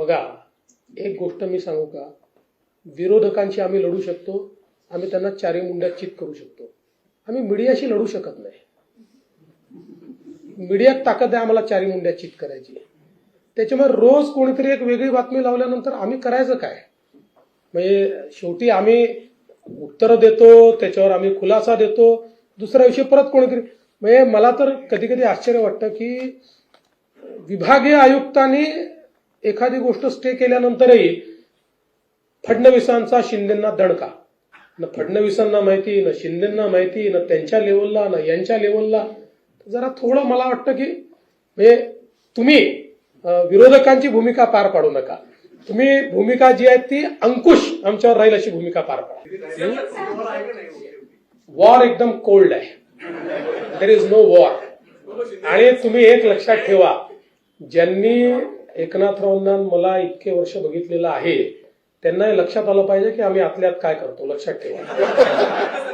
बघा एक गोष्ट मी सांगू का? विरोधकांशी आम्ही लढू शकतो आम्ही त्यांना चारी मुंड्यात चित करू शकतो. आम्ही मीडियाशी लढू शकत नाही. मीडियात ताकद आहे आम्हाला चारी मुंड्यात चित करायची. त्याच्यामुळे रोज कोणीतरी एक वेगळी बातमी लावल्यानंतर आम्ही करायचं काय? म्हणजे शेवटी आम्ही उत्तरं देतो त्याच्यावर आम्ही खुलासा देतो दुसऱ्या दिवशी परत कोणीतरी म्हणजे मला तर कधी कधी आश्चर्य वाटतं की विभागीय आयुक्तांनी एखादी गोष्ट स्टे केल्यानंतरही फडणवीसांचा शिंदेना दणका. न फडणवीसांना माहिती न शिंदेना माहिती न त्यांच्या लेवलला न यांच्या लेवलला जरा थोडं मला वाटतं की म्हणजे तुम्ही विरोधकांची भूमिका पार पाडू नका. तुम्ही भूमिका जी आहे ती अंकुश आमच्यावर राहील अशी भूमिका पार पाडा. वॉर एकदम कोल्ड आहे. देर इज नो वॉर आणि तुम्ही एक लक्षात ठेवा ज्यांनी एकनाथरावांना मला इतके वर्ष बघितलेलं आहे त्यांना लक्षात आलं पाहिजे की आम्ही आतल्यात काय करतो. लक्षात ठेवा.